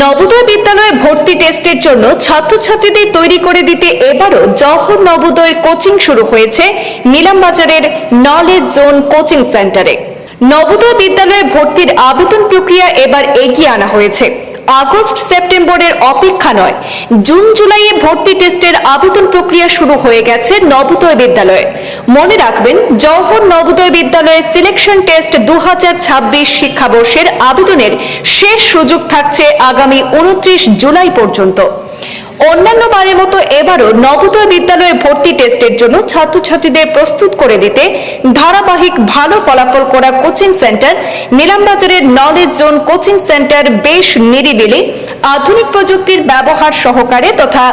নবোদয় বিদ্যালয়ে ভর্তি টেস্টের জন্য ছাত্রছাত্রীদের তৈরি করে দিতে এবারও জহর নবোদয়ের কোচিং শুরু হয়েছে নিলামবাজারের নলেজ জোন কোচিং সেন্টারে। নবোদয় বিদ্যালয়ে ভর্তির আবেদন প্রক্রিয়া এবার এগিয়ে আনা হয়েছে। আগস্ট সেপ্টেম্বরের অপেক্ষা নয়, জুন জুলাইয়ে ভর্তি টেস্টের আবেদন প্রক্রিয়া শুরু হয়ে গেছে নবোদয় বিদ্যালয়ে। মনে রাখবেন, জওহর নবোদয় বিদ্যালয়ের সিলেকশন টেস্ট দুহাজার ছাব্বিশ শিক্ষাবর্ষের আবেদনের শেষ সুযোগ থাকছে আগামী উনত্রিশ জুলাই পর্যন্ত। অন্যান্য বারের মতো এবারও নবোদয় বিদ্যালয়ে ভর্তি টেস্টের জন্য ছাত্রছাত্রীদের প্রস্তুত করে দিতে ধারাবাহিক ভালো ফলাফল করা কোচিং সেন্টার, নিলামবাজারের নলেজ জোন কোচিং সেন্টার বেশ নিরিবিলি। আধুনিক প্রযুক্তির ব্যবহার সহকারে তথা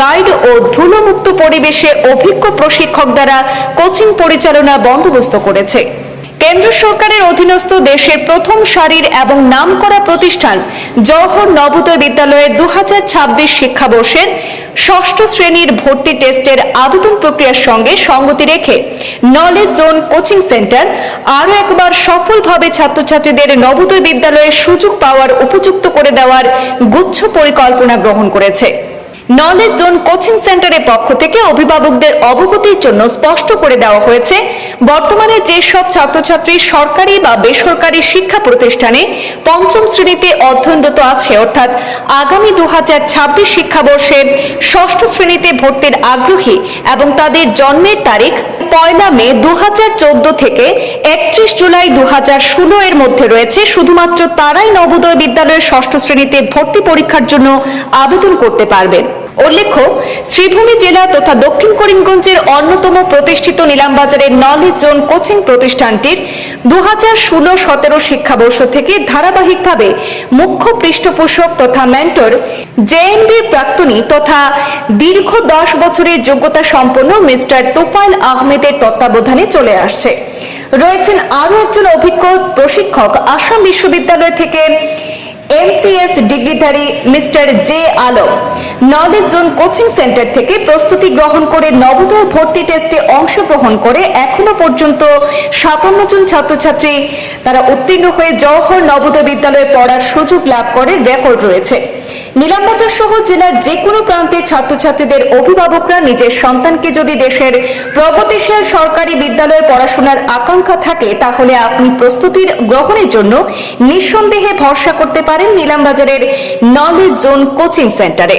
গাইড ও ধুলোমুক্ত পরিবেশে অভিজ্ঞ প্রশিক্ষক দ্বারা কোচিং পরিচালনা বন্দোবস্ত করেছে। কেন্দ্র সরকারের অধীনস্থ দেশের প্রথম সারির এবং নামকরা প্রতিষ্ঠান জওহর নবোদয় বিদ্যালয়ের দু হাজার ছাব্বিশ শিক্ষাবর্ষের ষষ্ঠ শ্রেণির ভর্তি টেস্টের আবেদন প্রক্রিয়ার সঙ্গে সঙ্গতি রেখে নলেজ জোন কোচিং সেন্টার আরও একবার সফলভাবে ছাত্রছাত্রীদের নবোদয় বিদ্যালয়ে সুযোগ পাওয়ার উপযুক্ত করে দেওয়ার গুচ্ছ পরিকল্পনা গ্রহণ করেছে। নলেজ জোন কোচিং সেন্টারের পক্ষ থেকে অভিভাবকদের অবগতির জন্য স্পষ্ট করে দেওয়া হয়েছে, বর্তমানে যেসব ছাত্রছাত্রী সরকারি বা বেসরকারি শিক্ষা প্রতিষ্ঠানে পঞ্চম শ্রেণীতে অধ্যয়নরত আছে, অর্থাৎ আগামী দু হাজার ছাব্বিশ শিক্ষাবর্ষের ষষ্ঠ শ্রেণীতে ভর্তির আগ্রহী এবং তাদের জন্মের তারিখ পয়লা মে দু হাজার চোদ্দ থেকে একত্রিশ জুলাই দু হাজার ষোলো এর মধ্যে রয়েছে শুধুমাত্র তারাই নবোদয় বিদ্যালয়ের ষষ্ঠ শ্রেণীতে ভর্তি পরীক্ষার জন্য আবেদন করতে পারবেন। উল্লেখ্য, শ্রীভূমি জেলা তথা দক্ষিণ করিমগঞ্জের অন্যতম প্রতিষ্ঠিত নিলামবাজারের নলেজ জোন কোচিং প্রতিষ্ঠানটির দু হাজার ষোলো সতেরো শিক্ষাবর্ষ থেকে ধারাবাহিকভাবে মুখ্য পৃষ্ঠপোষক তথা মেন্টর জেএনবির প্রাক্তনী তথা দীর্ঘ দশ বছরের যোগ্যতা সম্পন্ন মিস্টার তোফাইল আহমেদের তত্ত্বাবধানে চলে আসছে। রয়েছেন আরও একজন অভিজ্ঞ প্রশিক্ষক আসাম বিশ্ববিদ্যালয় থেকে MCS ডিগ্রিধারী mister J Alam knowledge zone coaching centre থেকে প্রস্তুতি গ্রহণ করে নবোদয় ভর্তি টেস্টে অংশগ্রহণ করে এখনও পর্যন্ত সাতান্ন জন ছাত্রছাত্রী তারা উত্তীর্ণ হয়ে জওহর নবোদয় বিদ্যালয়ে পড়ার সুযোগ লাভ করে, রেকর্ড রয়েছে। নিলামবাজার সহ জেলার যে কোনো প্রান্তে ছাত্রছাত্রীদের অভিভাবকরা নিজের সন্তানকে যদি দেশের প্রগতিশীল সরকারি বিদ্যালয়ে পড়াশোনার আকাঙ্ক্ষা থাকে, তাহলে আপনি প্রস্তুতির গ্রহণের জন্য নিঃসন্দেহে ভরসা করতে পারেন নিলামবাজারের নলেজ জোন কোচিং সেন্টারে